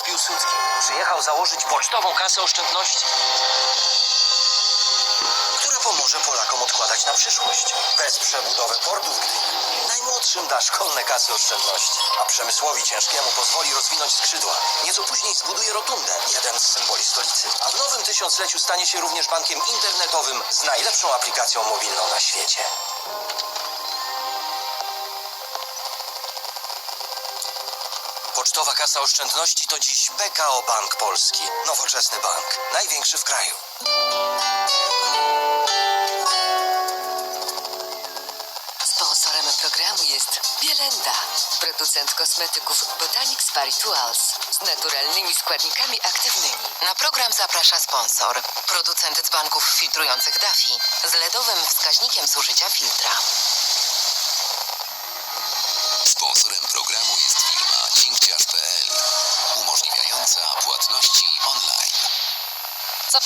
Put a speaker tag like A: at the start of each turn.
A: Piłsudski przyjechał założyć pocztową kasę oszczędności, która pomoże Polakom odkładać na przyszłość. Wesprze budowę portu w Gdyni. Najmłodszym da szkolne kasy oszczędności, a przemysłowi ciężkiemu pozwoli rozwinąć skrzydła. Nieco później zbuduje rotundę, jeden z symboli stolicy. A w nowym tysiącleciu stanie się również bankiem internetowym z najlepszą aplikacją mobilną na świecie. Pocztowa Kasa Oszczędności to dziś PKO Bank Polski. Nowoczesny bank. Największy w kraju.
B: Sponsorem programu jest Bielenda, producent kosmetyków Botanics Spirituals z naturalnymi składnikami aktywnymi.
C: Na program zaprasza sponsor, producent dzbanków filtrujących Dafi z LEDowym wskaźnikiem zużycia filtra.